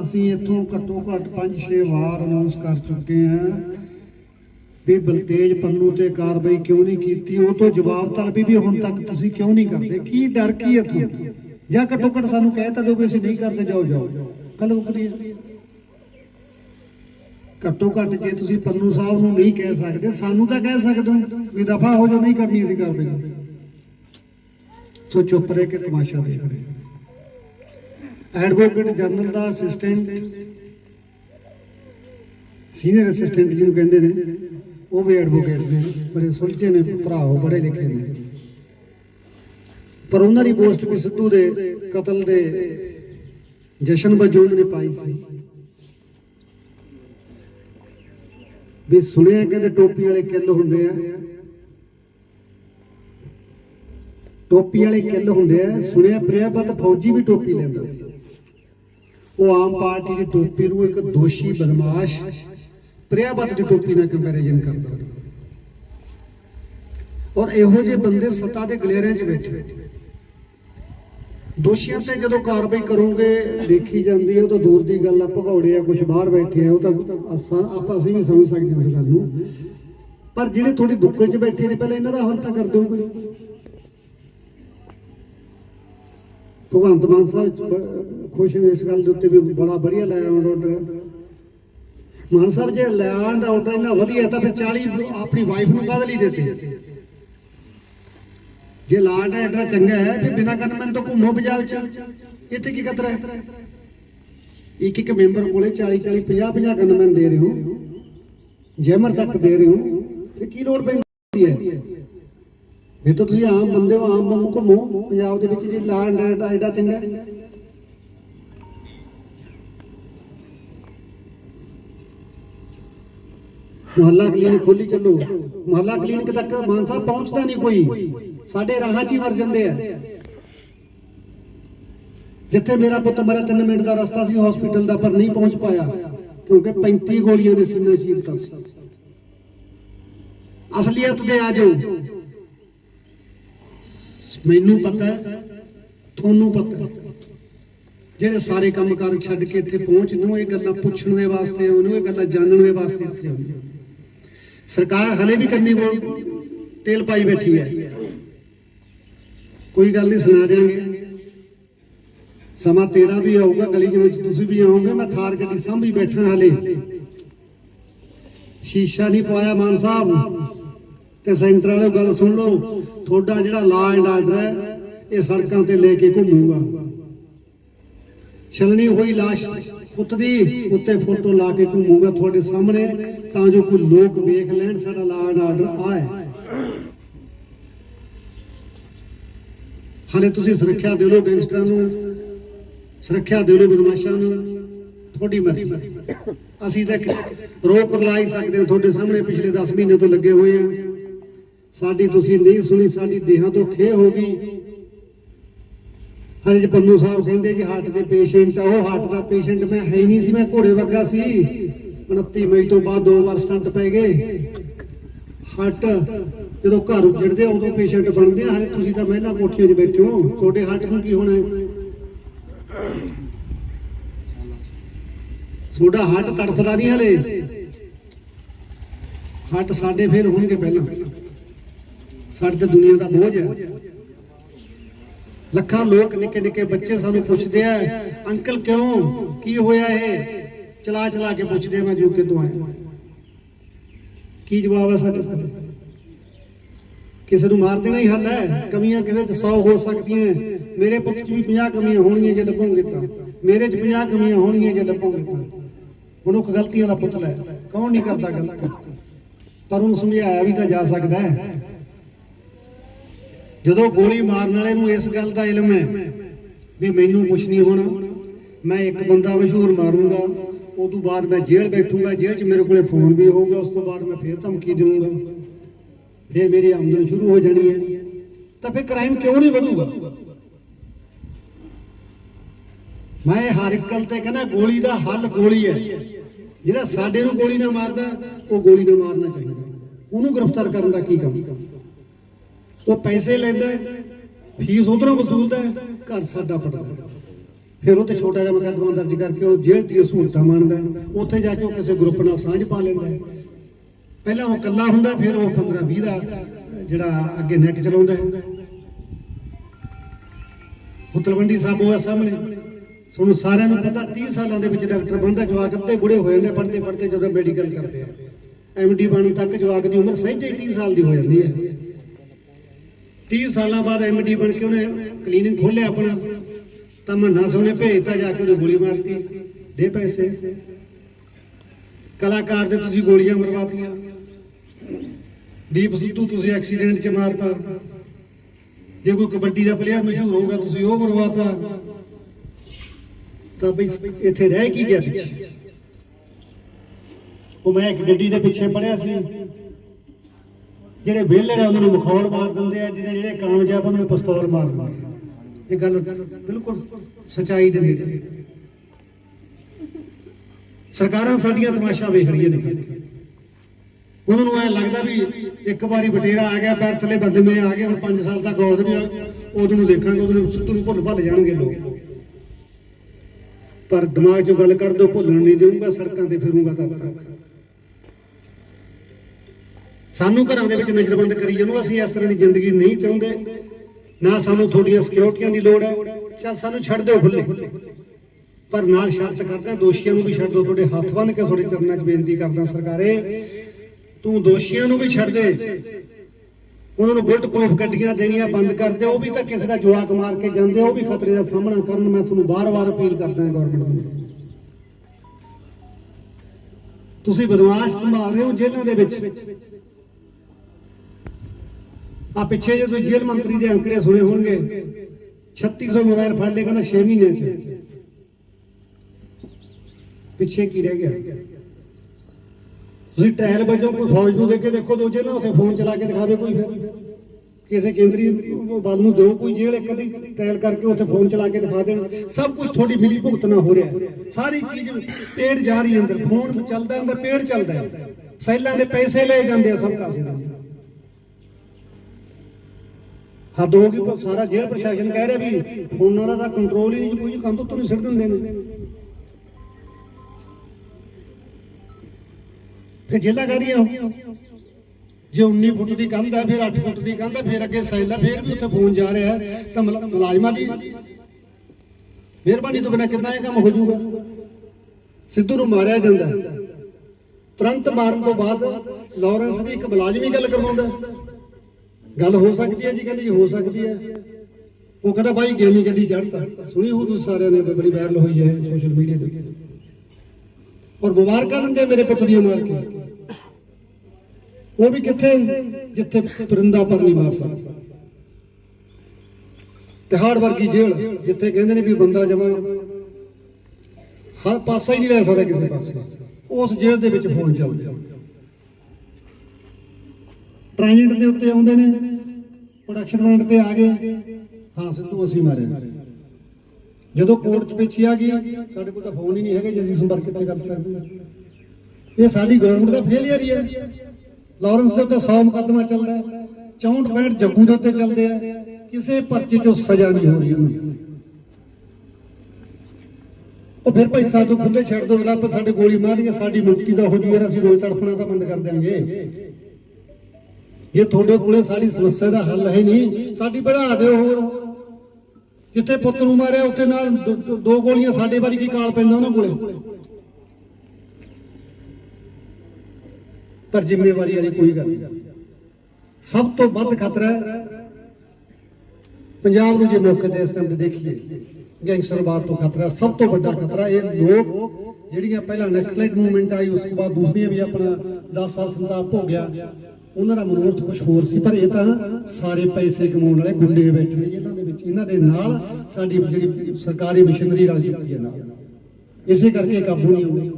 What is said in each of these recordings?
ਅਸੀਂ ਇੱਥੋਂ ਘੱਟੋ ਘੱਟ 5-6 ਵਾਰ ਅਨਾਉਂਸ ਕਰ ਚੁੱਕੇ ਹਾਂ ਵੀ ਬਲਤੇਜ ਪੰਨੂ ਤੇ ਕਾਰਵਾਈ ਕਿਉਂ ਨਹੀਂ ਕੀਤੀ, ਉਹ ਤੋਂ ਜਵਾਬ ਤਲਬੀ ਵੀ ਹੁਣ ਤੱਕ ਤੁਸੀਂ ਕਿਉਂ ਨਹੀਂ ਕਰਦੇ? ਕੀ ਡਰ ਕੀ ਹੈ ਜਾਂ ਘੱਟੋ ਘੱਟ ਸਾਨੂੰ ਕਹਿ ਤਾਂ ਦਿਓ ਵੀ ਅਸੀਂ ਨਹੀਂ ਕਰਦੇ, ਜਾਓ ਜਾਓ। ਕੱਲ ਮੁੱਕਦੀ ਹੈ ਘੱਟੋ ਘੱਟ ਜੇ ਤੁਸੀਂ ਪੰਨੂ ਸਾਹਿਬ ਨੂੰ ਨਹੀਂ ਕਹਿ ਸਕਦੇ, ਸਾਨੂੰ ਤਾਂ ਕਹਿ ਸਕਦੇ ਹੋ ਵੀ ਦਫਾ ਹੋ ਜੋ ਨਹੀਂ ਕਰਨੀ ਅਸੀਂ ਕਾਰਵਾਈ। ਸੋ ਚੁੱਪ ਰਹਿ ਕੇ ਤਮਾਸ਼ਾ ਦੇਖ ਰਹੇ ਐਡਵੋਕੇਟ ਜਨਰਲ ਦਾ ਅਸਿਸਟੈਂਟ ਸੀਨੀਅਰ ਅਸਿਸਟੈਂਟ ਜਿਹਨੂੰ ਕਹਿੰਦੇ ਨੇ, ਉਹ ਵੀ ਐਡਵੋਕੇਟ ਨੇ, ਬੜੇ ਸੁਲਝੇ ਨੇ ਭਰਾਓ ਬੜੇ ਲਿਖੇ ਨੇ। ਪਰ ਉਹਨਾਂ ਦੀ ਪੋਸਟ ਵੀ ਸਿੱਧੂ ਦੇ ਕਤਲ ਦੇ ਜਸ਼ਨ ਵਜੋਂ ਨੇ ਪਾਈ ਸੀ। ਵੀ ਸੁਣਿਆ ਕਹਿੰਦੇ ਟੋਪੀ ਵਾਲੇ ਕਿੱਲ ਹੁੰਦੇ ਆ। ਟੋਪੀ ਵਾਲੇ ਕਿੱਲ ਹੁੰਦੇ ਆ, ਸੁਣਿਆ ਪ੍ਰਿਆਪਤ ਫੌਜੀ ਵੀ ਟੋਪੀ ਲੈਂਦਾ ਸੀ। ਉਹ ਆਮ ਪਾਰਟੀ ਦੀ ਟੋਪੀ ਨੂੰ ਇੱਕ ਦੋਸ਼ੀ, ਬਦਮਾਸ਼ ਪ੍ਰਿਆਪਤ ਦੀ ਟੋਪੀ ਨਾਲ ਕੰਪੈਰੀਜ਼ਨ ਕਰਦਾ। ਔਰ ਇਹੋ ਜਿਹੇ ਬੰਦੇ ਸੱਤਾ ਦੇ ਗਲੇਰਿਆਂ 'ਚ ਬੈਠੇ। ਦੋਸ਼ੀਆਂ ਤੇ ਜਦੋਂ ਕਾਰਵਾਈ ਕਰੋਗੇ, ਦੇਖੀ ਜਾਂਦੀ ਹੈ, ਉਹ ਤਾਂ ਦੂਰ ਦੀ ਗੱਲ ਆ, ਭਗੌੜੇ ਆ ਕੁਝ ਬਾਹਰ ਬੈਠੇ ਆ, ਉਹ ਤਾਂ ਆਪਾਂ ਅਸੀਂ ਵੀ ਸਮਝ ਸਕਦੇ ਹਾਂ ਇਸ ਗੱਲ ਨੂੰ। ਪਰ ਜਿਹੜੇ ਤੁਹਾਡੇ ਦੁੱਕਲ 'ਚ ਬੈਠੇ ਨੇ, ਪਹਿਲਾਂ ਇਹਨਾਂ ਦਾ ਹੱਲ ਤਾਂ ਕਰ ਦਿਓ। ਭਗਵੰਤ ਮਾਨ ਸਾਹਿਬ ਬ- ਖੁਸ਼ ਨੇ ਇਸ ਗੱਲ ਦੇ ਉੱਤੇ ਵੀ ਬੜਾ ਵਧੀਆ ਲਾਇਆ ਆਰਡਰ ਮਾਨ ਸਾਹਿਬ ਜੇ ਲੈਂਡ ਆਰਡਰ ਇੰਨਾ ਵਧੀਆ ਤਾਂ ਫਿਰ 40 ਆਪਣੀ ਵਾਈਫ ਨੂੰ ਕਾਹਦੇ ਲਈ ਦਿੱਤੇ। ਜੇ ਲਾਂਡ ਆਰਡਰ ਚੰਗਾ ਹੈ, ਫਿਰ ਬਿਨਾਂ ਗਨਮੈਨ ਤੋਂ ਘੁੰਮੋ ਪੰਜਾਬ ਚ। ਇੱਥੇ ਕੀ ਖਤਰਾ ਹੈ? ਇੱਕ ਇੱਕ ਮੈਂਬਰ ਕੋਲੇ 40 40 50 50 ਗਨਮੈਨ ਦੇ ਰਹੇ ਹੋ। ਜੈਮਰ ਤੱਕ ਦੇ ਰਹੇ ਹੋ। ਤੇ ਕੀ ਲੋੜ ਪੈਂਦੀ ਹੈ? ਇਹ ਤਾਂ ਤੁਸੀਂ ਆਮ ਬੰਦੇ ਹੋ, ਆਮ ਵਾਂਗੂ ਘੁੰਮੋ। ਪੰਜਾਬ ਦੇ ਵਿੱਚ ਜੇ ਲਾਂਡ ਆਰਡਰ ਐਡਾ ਚੰਗਾ ਮੁਹੱਲਾ ਕਲੀਨਿਕ ਖੋਲੀ ਚੱਲੋ। ਮੁਹੱਲਾ ਕਲੀਨਿਕ ਤੱਕ ਮਾਨ ਸਾਹਿਬ ਪਹੁੰਚਦਾ ਨਹੀਂ ਕੋਈ। ਸਾਡੇ ਰਾਹਾਂ 'ਚ ਹੀ ਮਰ ਜਾਂਦੇ ਆ। ਜਿੱਥੇ ਮੇਰਾ ਪੁੱਤ ਮਰਿਆ 3 ਮਿੰਟ ਦਾ ਰਸਤਾ ਸੀ ਹਸਪੀਟਲ ਦਾ, ਪਰ ਨਹੀਂ ਪਹੁੰਚ ਪਾਇਆ। ਕਿਉਂਕਿ 35 ਗੋਲੀਆਂ ਦੇ ਸੀਨੇ ਚੀਰਤਾ ਸੀ। ਅਸਲੀਅਤ ਦੇ ਆ ਜਾਓ। ਮੈਨੂੰ ਪਤਾ ਤੁਹਾਨੂੰ ਪਤਾ ਜਿਹੜੇ ਸਾਰੇ ਕੰਮ ਕਾਰ ਛੱਡ ਕੇ ਇੱਥੇ ਪਹੁੰਚ ਨੂੰ ਇਹ ਗੱਲਾਂ ਪੁੱਛਣ ਦੇ ਵਾਸਤੇ ਉਹਨੂੰ ਇਹ ਗੱਲਾਂ ਜਾਣਨ ਦੇ ਵਾਸਤੇ ਇੱਥੇ ਆਉਂਦੇ ਸਰਕਾਰ ਹਲੇ ਵੀ ਕੰਨੀ ਕੋਲ ਤੇਲ ਪਾਈ ਬੈਠੀ ਹੈ। ਕੋਈ ਗੱਲ ਨਹੀਂ, ਸੁਣਾ ਦਿਆਂਗੇ। ਸਮਾਂ ਤੇਰਾ ਵੀ ਆਊਗਾ, ਗਲੀ ਦੇ ਵਿੱਚ ਤੁਸੀਂ ਵੀ ਆਓਗੇ, ਮੈਂ ਥਾਰ ਗੱਡੀ ਸਾਂਭੀ ਬੈਠਾ ਹਲੇ। ਸ਼ੀਸ਼ਾ ਨਹੀਂ ਪਾਇਆ ਮਾਨ ਸਾਹਿਬ। ਤੇ ਸੈਂਟਰ ਵਾਲੇ ਗੱਲ ਸੁਣ ਲਓ, ਤੁਹਾਡਾ ਜਿਹੜਾ ਲਾ ਐਂਡ ਆਰਡਰ ਹੈ, ਇਹ ਸੜਕਾਂ ਤੇ ਲੈ ਕੇ ਘੁੰਮੂਗਾ। ਛਲਣੀ ਹੋਈ ਲਾਸ਼ ਪੁੱਤ ਦੀ ਉੱਤੇ ਫੋਟੋ ਲਾ ਕੇ ਘੁੰਮੂਗਾ ਤੁਹਾਡੇ ਸਾਹਮਣੇ, ਤਾਂ ਜੋ ਕੋਈ ਲੋਕ ਵੇਖ ਲੈਣ ਸਾਡਾ ਲਾ ਐਂਡ ਆਰਡਰ ਆ ਹੈ। ਹਾਲੇ ਤੁਸੀਂ ਸੁਰੱਖਿਆ ਦੇ ਲੋ ਗੈਂਗਸਟਰਾਂ ਨੂੰ, ਸੁਰੱਖਿਆ ਦੇ ਲੋ ਬਦਮਾਸ਼ਾਂ ਨੂੰ, ਤੁਹਾਡੀ ਮਰਜ਼ੀ। ਅਸੀਂ ਤਾਂ ਇੱਕ ਰੋਕ ਲਾਈ ਸਕਦੇ ਹਾਂ ਤੁਹਾਡੇ ਸਾਹਮਣੇ ਪਿਛਲੇ 10 ਮਹੀਨੇ ਤੋਂ ਲੱਗੇ ਹੋਏ ਆ ਸਾਡੀ ਤੁਸੀਂ ਨਹੀਂ ਸੁਣੀ, ਸਾਡੀ ਦੇਹਾਂ ਤੋਂ ਖੇ ਹੋ ਗਈ। ਹਰੇ ਪੰਨੂ ਸਾਹਿਬ ਕਹਿੰਦੇ ਜੀ ਹਾਰਟ ਦੇ ਪੇਸ਼ੈਂਟ ਆ, ਉਹ ਹਾਰਟ ਦਾ ਪੇਸ਼ੈਂਟ ਮੈਂ ਹੈ ਨਹੀਂ ਸੀ, ਮੈਂ ਘੋੜੇ ਵਰਗਾ ਸੀ। 29 ਮਈ ਤੋਂ ਬਾਅਦ ਦੋ ਵਾਰ ਸਟੰਟ ਪੈ ਗਏ। ਹਾਰਟ ਜਦੋਂ ਘਰ ਉਜੜਦੇ ਉਦੋਂ ਪੇਸ਼ੈਂਟ ਬਣਦੇ ਆ। ਹਲੇ ਤੁਸੀਂ ਤਾਂ ਮਹਿਲਾ ਕੋਠੀਆਂ 'ਚ ਬੈਠੇ ਹੋ। ਤੁਹਾਡੇ ਹਾਰਟ ਨੂੰ ਕੀ ਹੋਣਾ ਤੁਹਾਡਾ ਹਾਰਟ ਤੜਫਦਾ ਨਹੀਂ ਹਲੇ। ਹਾਰਟ ਸਾਡੇ ਫੇਲ ਹੋਣਗੇ ਪਹਿਲਾਂ। ਸਾਡੇ ਤੇ ਦੁਨੀਆ ਦਾ ਬੋਝ ਹੈ। ਲੱਖਾਂ ਲੋਕ ਨਿੱਕੇ ਨਿੱਕੇ ਬੱਚੇ ਸਾਨੂੰ ਪੁੱਛਦੇ ਆ, ਅੰਕਲ ਕਿਉਂ? ਕੀ ਹੋਇਆ ਇਹ? ਚਲਾ ਚਲਾ ਕੇ ਪੁੱਛਦੇ ਮੈਂ ਯੂਕੇ ਤੋਂ ਆਇਆ ਕੀ ਜਵਾਬ ਹੈ ਸਾਡੇ ਸਾਡੇ ਕਿਸੇ ਨੂੰ ਮਾਰ ਦੇਣਾ ਹੀ ਹੱਲ ਹੈ। ਕਮੀਆਂ ਕਿਸੇ 'ਚ 100 ਹੋ ਸਕਦੀਆਂ ਮੇਰੇ ਪੁੱਤ 'ਚ ਵੀ 50 ਕਮੀਆਂ ਹੋਣਗੀਆਂ ਜੇ ਲੱਭੋਗੇ ਤਾਂ। ਮੇਰੇ 'ਚ 50 ਕਮੀਆਂ ਹੋਣਗੀਆਂ ਜੇ ਲੱਭੋਗੇ ਤਾਂ। ਮਨੁੱਖ ਗਲਤੀਆਂ ਦਾ ਪੁਤਲਾ ਹੈ ਕੌਣ ਨਹੀਂ ਕਰਦਾ ਗਲਤੀ? ਪਰ ਉਹਨੂੰ ਸਮਝਾਇਆ ਵੀ ਤਾਂ ਜਾ ਸਕਦਾ ਹੈ। ਜਦੋਂ ਗੋਲੀ ਮਾਰਨ ਵਾਲੇ ਨੂੰ ਇਸ ਗੱਲ ਦਾ ਇਲਮ ਹੈ ਵੀ ਮੈਨੂੰ ਕੁਝ ਨਹੀਂ ਹੋਣਾ, ਮੈਂ ਇੱਕ ਬੰਦਾ ਮਸ਼ਹੂਰ ਮਾਰੂੰਗਾ ਉਸ ਤੋਂ ਬਾਅਦ ਮੈਂ ਜੇਲ੍ਹ ਬੈਠੂੰਗਾ, ਜੇਲ੍ਹ 'ਚ ਮੇਰੇ ਕੋਲੇ ਫੋਨ ਵੀ ਹੋਊਗਾ, ਉਸ ਤੋਂ ਬਾਅਦ ਮੈਂ ਫੇਰ ਧਮਕੀ ਦੇਵਾਂਗਾ ਫੇਰ ਮੇਰੀ ਆਮਦਨ ਸ਼ੁਰੂ ਹੋ ਜਾਣੀ ਹੈ। ਤਾਂ ਫੇਰ ਕ੍ਰਾਈਮ ਕਿਉਂ ਨਹੀਂ ਵਧੂਗਾ? ਮੈਂ ਹਰ ਇੱਕ ਗੱਲ ਤੇ ਕਹਿੰਦਾ ਗੋਲੀ ਦਾ ਹੱਲ ਗੋਲੀ ਹੈ। ਜਿਹੜਾ ਸਾਡੇ ਨੂੰ ਗੋਲੀ ਨਾ ਮਾਰਦਾ, ਉਹ ਗੋਲੀ ਨਾ ਮਾਰਨਾ ਚਾਹੀਦਾ। ਉਹਨੂੰ ਗ੍ਰਿਫਤਾਰ ਕਰਨ ਦਾ ਕੀ ਕੰਮ? ਉਹ ਪੈਸੇ ਲੈਂਦਾ ਫੀਸ ਉਧਰੋਂ ਵਸੂਲਦਾ ਘਰ ਸਾਡਾ ਪੜਦਾ ਫਿਰ ਉਹ ਤੇ ਛੋਟਾ ਜਿਹਾ ਮੁਕੱਦਮਾ ਦਰਜ ਕਰਕੇ ਉਹ ਜੇਲ੍ਹ ਦੀਆਂ ਸਹੂਲਤਾਂ ਮੰਨਦਾ ਉੱਥੇ ਜਾ ਕੇ ਉਹ ਕਿਸੇ ਗਰੁੱਪ ਨਾਲ ਸਾਂਝ ਪਾ ਲੈਂਦਾ ਪਹਿਲਾਂ ਉਹ ਇਕੱਲਾ ਹੁੰਦਾ, ਫਿਰ ਉਹ 15 20 ਦਾ ਜਿਹੜਾ ਅੱਗੇ ਨੈਟ ਚਲਾਉਂਦਾ ਹੈ। ਉਹ ਸਾਹਿਬ, ਉਹ ਸਾਹਮਣੇ। ਤੁਹਾਨੂੰ ਸਾਰਿਆਂ ਨੂੰ ਪਤਾ 30 ਸਾਲਾਂ ਦੇ ਵਿੱਚ ਡਾਕਟਰ ਬਣਦਾ, ਜਵਾਕ ਅੱਧੇ ਬੁੜੇ ਹੋ ਜਾਂਦੇ ਪੜ੍ਹਦੇ ਪੜ੍ਹਦੇ ਜਦੋਂ ਮੈਡੀਕਲ ਕਰਦੇ ਆ। ਐਮਡੀ ਬਣਨ ਤੱਕ ਜਵਾਕ ਦੀ ਉਮਰ ਸਹਿਜੇ ਹੀ 30 ਸਾਲ ਦੀ ਹੋ ਜਾਂਦੀ ਹੈ। 30 ਸਾਲਾਂ ਬਾਅਦ ਐਮਡੀ ਬਣ ਕੇ ਉਹਨੇ ਕਲੀਨਿਕ ਖੋਲਿਆ ਆਪਣਾ। ਤਾਂ ਮੰਨਾ ਸੋਨੇ ਭੇਜਤਾ ਜਾ ਕੇ ਉਹਨੇ ਗੋਲੀ ਮਾਰਤੀ। ਦੇ ਪੈਸੇ। ਕਲਾਕਾਰ ਦੇ ਤੁਸੀਂ ਗੋਲੀਆਂ ਮਰਵਾਤੀਆਂ। ਦੀਪ ਸਿੱਧੂ ਤੁਸੀਂ ਐਕਸੀਡੈਂਟ 'ਚ ਮਾਰਤਾ। ਜੇ ਕੋਈ ਕਬੱਡੀ ਦਾ ਪਲੇਅਰ ਮਸ਼ਹੂਰ ਹੋਊਗਾ, ਤੁਸੀਂ ਉਹ ਮਰਵਾਤਾ। ਤਾਂ ਬਈ ਇੱਥੇ ਰਹਿ ਕੀ ਗਿਆ ਪਿੱਛੇ ਉਹ ਮੈਂ ਇੱਕ ਗੱਡੀ ਦੇ ਪਿੱਛੇ ਪੜਿਆ ਸੀ। ਜਿਹੜੇ ਵਿਹਲੇ ਨੇ ਉਹਨਾਂ ਨੂੰ ਮਖੌਲ ਮਾਰ ਦਿੰਦੇ ਆ ਜਿਹੜੇ ਜਿਹੜੇ ਕਾਮਯਾਬ ਉਹਨਾਂ ਨੂੰ ਪਿਸਤੌਲ ਮਾਰ ਦਿੰਦੇ ਆ। ਇਹ ਗੱਲ ਬਿਲਕੁਲ ਸਚਾਈ ਦੇ ਨੇੜੇ। ਸਰਕਾਰਾਂ ਸਾਡੀਆਂ ਤਮਾਸ਼ਾ ਵੇਖ ਰਹੀਆਂ ਨੇ। ਉਹਨਾਂ ਨੂੰ ਐ ਲੱਗਦਾ ਵੀ ਇੱਕ ਵਾਰੀ ਬਟੇਰਾ ਆ ਗਿਆ, ਪੈਰ ਥੱਲੇ ਬੰਦੇ ਮੇ ਆ ਗਏ ਹੁਣ 5 ਸਾਲ ਤੱਕ ਗੌਰ ਨਹੀਂ ਉਦੋਂ ਨੂੰ ਦੇਖਾਂਗੇ ਉਦੋਂ ਨੂੰ ਸਿੱਧੂ ਨੂੰ ਭੁੱਲ ਭੱਲ ਜਾਣਗੇ ਲੋਕ। ਪਰ ਦਿਮਾਗ 'ਚੋਂ ਗੱਲ ਕੱਢ ਦੋ, ਭੁੱਲਣ ਨਹੀਂ ਦੇਊਂਗਾ, ਸੜਕਾਂ ਤੇ ਫਿਰੂੰਗਾ ਤਾਂ ਸਾਨੂੰ ਘਰਾਂ ਦੇ ਵਿੱਚ ਨਜ਼ਰਬੰਦ ਕਰੀ ਜਾਂਦੇ ਅਸੀਂ ਇਸ ਤਰ੍ਹਾਂ ਦੀ ਜ਼ਿੰਦਗੀ ਨਹੀਂ ਚਾਹੁੰਦੇ। ਨਾ ਸਾਨੂੰ ਤੁਹਾਡੀਆਂ ਸਿਕਿਉਰਟੀਆਂ ਦੀ ਲੋੜ ਹੈ। ਚੱਲ ਸਾਨੂੰ ਛੱਡ ਦਿਓ ਖੁੱਲੇ ਪਰ ਨਾਲ ਸ਼ਰਤ ਕਰਦਾ, ਦੋਸ਼ੀਆਂ ਨੂੰ ਵੀ ਛੱਡ ਦਿਓ। ਤੁਹਾਡੇ ਹੱਥ ਬੰਨ ਕੇ ਤੁਹਾਡੇ ਚਰਨਾਂ 'ਚ ਬੇਨਤੀ ਕਰਦਾ ਸਰਕਾਰੇ, ਤੂੰ ਦੋਸ਼ੀਆਂ ਨੂੰ ਵੀ ਛੱਡ ਦੇ। ਉਹਨਾਂ ਨੂੰ ਬੁਲਟ ਪ੍ਰੂਫ ਗੱਡੀਆਂ ਦੇਣੀਆਂ ਬੰਦ ਕਰ ਦੇ। ਉਹ ਵੀ ਤਾਂ ਕਿਸੇ ਦਾ ਜਵਾਕ ਮਾਰ ਕੇ ਜਾਂਦੇ ਉਹ ਵੀ ਖਤਰੇ ਦਾ ਸਾਹਮਣਾ ਕਰਨ। ਮੈਂ ਤੁਹਾਨੂੰ ਬਾਰ-ਬਾਰ ਅਪੀਲ ਕਰਦਾ ਹਾਂ ਗਵਰਨਮੈਂਟ ਨੂੰ। ਤੁਸੀਂ ਬਦਮਾਸ਼ ਸੰਭਾਲ ਰਹੇ ਹੋ ਜੇਲ੍ਹਾਂ ਦੇ ਵਿੱਚ। ਆ ਪਿੱਛੇ ਜੇ ਤੁਸੀਂ ਜੇਲ੍ਹ ਮੰਤਰੀ ਦੇ ਅੰਕੜੇ ਸੁਣੇ ਹੋਣਗੇ 3600 ਮੋਬਾਈਲ ਫੜ ਲਏ, ਕਹਿੰਦਾ 6 ਮਹੀਨੇ ਚ। ਪਿੱਛੇ ਕੀ ਰਹਿ ਗਿਆ? ਤੁਸੀਂ ਟ੍ਰਾਇਲ ਵਜੋਂ, ਕੋਈ ਫੌਜ ਨੂੰ ਦੇ ਕੇ ਦੇਖੋ, ਦੋ ਜੇਲ੍ਹਾਂ ਉੱਥੇ ਫੋਨ ਚਲਾ ਕੇ ਦਿਖਾਵੇ ਕੋਈ ਫਿਰ। ਕਿਸੇ ਕੇਂਦਰੀ ਬਲ ਨੂੰ ਦਿਓ ਕੋਈ ਜੇਲ੍ਹ ਇੱਕ ਦੀ ਟ੍ਰਾਇਲ ਕਰਕੇ ਉੱਥੇ ਫੋਨ ਚਲਾ ਕੇ ਦਿਖਾ ਦੇਣ। ਸਭ ਕੁਝ ਤੁਹਾਡੀ ਮਿਲੀ ਭੁਗਤ ਨਾਲ ਹੋ ਰਿਹਾ। ਸਾਰੀ ਚੀਜ਼ ਪੇੜ ਜਾ ਰਹੀ ਹੈ ਅੰਦਰ, ਫੋਨ ਚੱਲਦਾ ਅੰਦਰ, ਪੇੜ ਚੱਲਦਾ ਸੈਲਾਂ ਦੇ ਪੈਸੇ ਲਏ ਜਾਂਦੇ ਆ ਸਭ ਕਾਸੇ ਦਾ ਹੱਦ ਹੋ ਗਈ, ਪਰ ਸਾਰਾ ਜੇਲ੍ਹ ਪ੍ਰਸ਼ਾਸਨ ਕਹਿ ਰਿਹਾ ਵੀ ਫੋਨਾਂ ਦਾ ਤਾਂ ਕੰਟਰੋਲ ਹੀ ਨਹੀਂ, ਕੋਈ ਕੰਧ ਉੱਤੋਂ ਨਹੀਂ ਸਿੱਟ ਦਿੰਦੇ ਨੇ। ਫਿਰ ਜੇਲਾ ਕਰੀਆਂ ਜੇ 19 ਫੁੱਟ ਦੀ ਕੰਧ ਹੈ ਫਿਰ 8 ਫੁੱਟ ਦੀ ਕੰਧ ਹੈ ਫਿਰ ਅੱਗੇ ਸੈੱਲ ਹੈ ਫਿਰ ਵੀ ਉੱਥੇ ਫੋਨ ਜਾ ਰਿਹਾ ਤਾਂ ਮੁਲਾਜ਼ਮਾਂ ਦੀ ਮਿਹਰਬਾਨੀ ਤੋਂ ਬਿਨਾਂ ਕਿੱਦਾਂ ਇਹ ਕੰਮ ਹੋ ਜਾਊਗਾ? ਸਿੱਧੂ ਨੂੰ ਮਾਰਿਆ ਜਾਂਦਾ। ਤੁਰੰਤ ਮਾਰਨ ਤੋਂ ਬਾਅਦ ਲਾਰੈਂਸ ਦੀ ਇੱਕ ਮੁਲਾਜ਼ਮੀ ਗੱਲ ਕਰਵਾਉਂਦਾ। ਗੱਲ ਹੋ ਸਕਦੀ ਹੈ ਜੀ, ਕਹਿੰਦੇ ਜੀ ਹੋ ਸਕਦੀ ਹੈ। ਉਹ ਕਹਿੰਦਾ ਬਾਈ ਗੇਮੀ ਗੱਡੀ ਚੜ੍ਹਤਾ। ਸੁਣੀ ਹੋ ਤੁਸੀਂ ਸਾਰਿਆਂ ਨੇ, ਬੜੀ ਵਾਇਰਲ ਹੋਈ ਹੈ ਸੋਸ਼ਲ ਮੀਡੀਆ ਤੇ। ਔਰ ਮੁਬਾਰਕਾਂ ਦਿੰਦੇ ਮੇਰੇ ਪੁੱਤ ਦੀਆਂ ਮਾਰ ਕੇ। ਉਹ ਵੀ ਕਿੱਥੇ? ਜਿੱਥੇ ਪਰਿੰਦਾ ਪਰ ਨਹੀਂ ਮਾਰ ਸਕਦਾ ਤਿਹਾੜ ਵਰਗੀ ਜੇਲ੍ਹ, ਜਿੱਥੇ ਕਹਿੰਦੇ ਨੇ ਵੀ ਬੰਦਾ ਜਮਾ ਹਰ ਪਾਸਾ ਹੀ ਨਹੀਂ ਲੈ ਸਕਦਾ ਕਿਸੇ ਪਾਸੇ। ਉਸ ਜੇਲ੍ਹ ਦੇ ਵਿੱਚ ਫੋਨ ਚੱਲਦਾ। ਟ੍ਰਾਂਜਿਟ ਦੇ ਉੱਤੇ ਆਉਂਦੇ ਨੇ ਪ੍ਰੋਡਕਸ਼ਨ ਪੁਆਇੰਟ ਤੇ ਆ ਗਏ। ਹਾਂ, ਸਿੱਧੂ, ਅਸੀਂ ਮਾਰਿਆ ਜਦੋਂ ਕੋਰਟ 'ਚ ਪਿੱਛੇ ਆ ਗਈ, ਸਾਡੇ ਕੋਲ ਤਾਂ ਫੋਨ ਹੀ ਨਹੀਂ ਹੈਗੇ ਜੇ, ਅਸੀਂ ਸੰਪਰਕ ਕਿੱਥੇ ਕਰ ਸਕਦੇ ਇਹ ਸਾਡੀ ਗਵਰਨਮੈਂਟ ਦਾ ਫੇਲਿਅਰ ਹੀ ਹੈ। ਲਾਰੈਂਸ ਦੇ ਉੱਤੇ 100 ਮੁਕੱਦਮਾ ਚੱਲਦਾ ਹੈ। 64 65 ਜੱਗੂ ਦੇ ਉੱਤੇ ਚੱਲਦੇ ਆ। ਕਿਸੇ ਪਰਚੇ 'ਚੋਂ ਸਜ਼ਾ ਨਹੀਂ ਹੋ ਰਹੀ ਉਹਨਾਂ ਉਹ ਫਿਰ ਭਾਈ ਸਾਧੂ ਖੁੱਲੇ ਛੱਡ ਦੋ ਅਗਲਾ ਸਾਡੇ ਗੋਲੀ ਮਾਰੀਏ ਸਾਡੀ ਮੁਕਤੀ ਦਾ ਹੋ ਜੂ ਅਸੀਂ ਰੋਜ਼ ਤੜਫਣਾ ਤਾਂ ਬੰਦ ਕਰ ਦਿਆਂਗੇ। ਜੇ ਤੁਹਾਡੇ ਕੋਲੇ ਸਾਡੀ ਸਮੱਸਿਆ ਦਾ ਹੱਲ ਹੈ ਨਹੀਂ, ਸਾਡੀ ਵਧਾ ਦਿਓ ਹੋਰ। ਜਿੱਥੇ ਪੁੱਤ ਨੂੰ ਮਾਰਿਆ, ਉੱਥੇ ਨਾਲ ਦੋ- ਗੋਲੀਆਂ ਸਾਡੇ ਵਾਰੀ ਕੀ ਕਾਲ ਪੈਂਦਾ ਉਹਨਾਂ ਕੋਲੇ। ਪਰ ਜ਼ਿੰਮੇਵਾਰੀ ਵਾਲੀ ਕੋਈ ਗੱਲ ਸਭ ਤੋਂ ਵੱਧ ਖਤਰਾ ਹੈ, ਪੰਜਾਬ ਨੂੰ ਜੇ ਮੌਕੇ ਤੇ ਇਸ ਟਾਈਮ ਤੇ ਦੇਖੀਏ ਗੈਂਗਸਟਰਵਾਦ ਤੋਂ ਖਤਰਾ ਸਭ ਤੋਂ ਵੱਡਾ ਖਤਰਾ ਇਹ ਲੋਕ ਜਿਹੜੀਆਂ ਪਹਿਲਾਂ ਨਕਸਲਾਈਟ ਮੂਵਮੈਂਟ ਆਈ, ਉਸ ਤੋਂ ਬਾਅਦ ਦੂਸਰੀਆਂ ਵੀ ਆਪਣਾ 10 ਸਾਲ ਸੰਤਾਪ ਹੋ ਗਿਆ। ਉਹਨਾਂ ਦਾ ਮਨੋਰਥ ਕੁਝ ਹੋਰ ਸੀ। ਪਰ ਇਹ ਤਾਂ ਸਾਰੇ ਪੈਸੇ ਕਮਾਉਣ ਵਾਲੇ ਗੁੰਡੇ ਬੈਠੇ ਨੇ ਇਹਨਾਂ ਦੇ ਵਿੱਚ। ਇਹਨਾਂ ਦੇ ਨਾਲ ਸਾਡੀ ਜਿਹੜੀ ਸਰਕਾਰੀ ਮਸ਼ੀਨਰੀ ਰਲ ਚੁੱਕੀ ਹੈ ਨਾਲ। ਇਸੇ ਕਰਕੇ ਕਾਬੂ ਨਹੀਂ ਆਉਂਦੀ।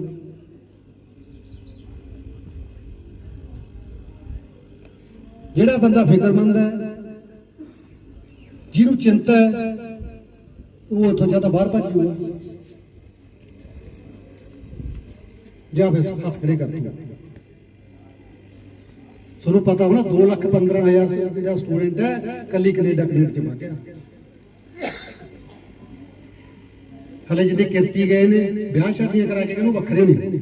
ਜਿਹੜਾ ਬੰਦਾ ਫਿਕਰਮੰਦ ਹੈ, ਜਿਹਨੂੰ ਚਿੰਤਾ ਹੈ, ਉਹ ਉੱਥੋਂ ਜਾਂ ਤਾਂ ਬਾਹਰ ਭੱਜ ਜੂਗਾ। ਜਾਂ ਫਿਰ ਹੱਥ ਖੜੇ ਕਰ ਦੂਗਾ ਤੁਹਾਨੂੰ ਪਤਾ ਹੋਣਾ 2 ਲੱਖ 15 ਹਜ਼ਾਰ ਸੇ ਜਿਹੜਾ ਸਟੂਡੈਂਟ ਹੈ, ਕੱਲੀ ਕੈਨੇਡਾ ਕੈਨੇਡਾ ਚ ਗਿਆ। ਹਲੇ ਜਿਹਦੇ ਕਿਰਤੀ ਗਏ ਨੇ, ਵਿਆਹ ਸ਼ਾਦੀਆਂ ਕਰਾ ਕੇ ਇਹਨੂੰ ਵੱਖਰੇ ਨੇ।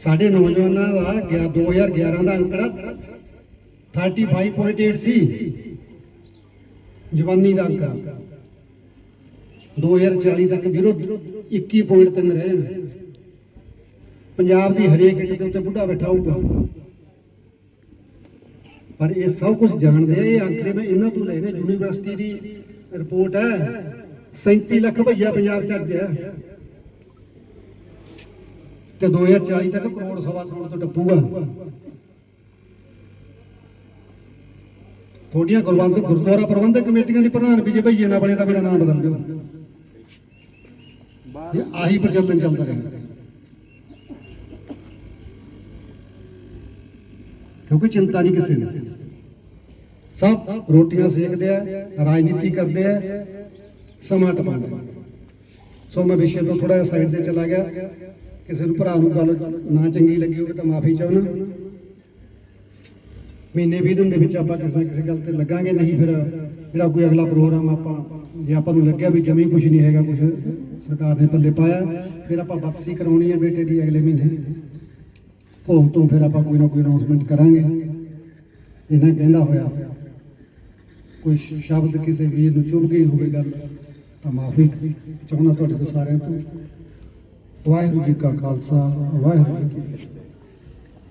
ਸਾਡੇ ਨੌਜਵਾਨਾਂ ਦਾ 2011 ਦਾ ਅੰਕੜਾ 35.8 ਸੀ। ਜਵਾਨੀ ਦਾ ਅੰਕੜਾ। 2040 ਤੱਕ ਵੀਰੋ 21.3 ਰਹਿ ਜਾਣਾ ਪੰਜਾਬ ਦੀ ਹਰੇਕ ਇੱਟ ਦੇ ਉੱਤੇ ਬੁੱਢਾ ਬੈਠਾ ਹੋਊਗਾ। ਪਰ ਇਹ ਸਭ ਕੁਝ ਜਾਣਦੇ ਆ, ਇਹ ਅੰਕੜੇ ਮੈਂ ਇਹਨਾਂ ਤੋਂ ਲਏ ਨੇ ਯੂਨੀਵਰਸਿਟੀ ਦੀ ਰਿਪੋਰਟ ਹੈ। 37 ਲੱਖ ਭਈਆ ਪੰਜਾਬ ਚ ਅੱਜ ਹੈ। ਤੇ 2040 ਤੱਕ ਕਰੋੜ ਸਵਾ ਕਰੋੜ ਤੋਂ ਟੱਪੂਗਾ। ਤੁਹਾਡੀਆਂ ਗੁਰਬੰਦ ਗੁਰਦੁਆਰਾ ਪ੍ਰਬੰਧਕ ਕਮੇਟੀਆਂ ਦੀ ਪ੍ਰਧਾਨ ਵੀ ਜੇ ਭਈਏ ਨਾ ਬਣੇ ਤਾਂ ਮੇਰਾ ਨਾਮ ਬਦਲ ਦਿਓ। ਆਹੀ ਪ੍ਰਚਲਨ ਚੱਲਦਾ ਰਿਹਾ। ਕਿਉਂਕਿ ਚਿੰਤਾ ਨਹੀਂ ਕਿਸੇ ਨੂੰ। ਸਭ ਰੋਟੀਆਂ ਸੇਕਦੇ ਆ, ਰਾਜਨੀਤੀ ਕਰਦੇ ਆ, ਸਮਾਂ ਟਪਾਉਂਦੇ ਸੋ ਮੈਂ ਵਿਸ਼ੇ ਤੋਂ ਥੋੜਾ ਸਾਈਡ ਤੇ ਚਲਾ ਗਿਆ। ਕਿਸੇ ਨੂੰ ਭਰਾ ਨੂੰ ਗੱਲ ਨਾ ਚੰਗੀ ਲੱਗੀ ਹੋਵੇ ਤਾਂ ਮਾਫੀ ਚਾਹਣਾ ਮਹੀਨੇ 20 ਦਿਨ ਦੇ ਵਿੱਚ ਆਪਾਂ ਕਿਸੇ ਨਾ ਕਿਸੇ ਗੱਲ ਤੇ ਲੱਗਾਂਗੇ, ਨਹੀਂ ਫਿਰ ਜਿਹੜਾ ਕੋਈ ਅਗਲਾ ਪ੍ਰੋਗਰਾਮ ਆਪਾਂ, ਜੇ ਆਪਾਂ ਨੂੰ ਲੱਗਿਆ ਵੀ ਜਮੀ ਕੁਝ ਨਹੀਂ ਹੈਗਾ ਕੁਝ ਸਰਕਾਰ ਨੇ ਪੱਲੇ ਪਾਇਆ, ਫਿਰ ਆਪਾਂ ਵਾਪਸੀ ਕਰਾਉਣੀ ਹੈ ਬੇਟੇ ਦੀ ਅਗਲੇ ਮਹੀਨੇ। ਭੋਗ ਤੋਂ ਫਿਰ ਆਪਾਂ ਕੋਈ ਨਾ ਕੋਈ ਅਨਾਉਂਸਮੈਂਟ ਕਰਾਂਗੇ। ਇਹਨਾਂ ਕਹਿੰਦਾ ਹੋਇਆ, ਕੋਈ ਸ਼ਬਦ ਕਿਸੇ ਵੀਰ ਨੂੰ ਚੁੱਭ ਗਈ ਹੋਵੇ ਗੱਲ, ਤਾਂ ਮਾਫੀ ਚਾਹੁੰਦਾ ਤੁਹਾਡੇ ਤੋਂ ਸਾਰਿਆਂ ਤੋਂ। ਵਾਹਿਗੁਰੂ ਜੀ ਕਾ ਖਾਲਸਾ, ਵਾਹਿਗੁਰੂ ਜੀ ਕੀ ਫਤਿਹ।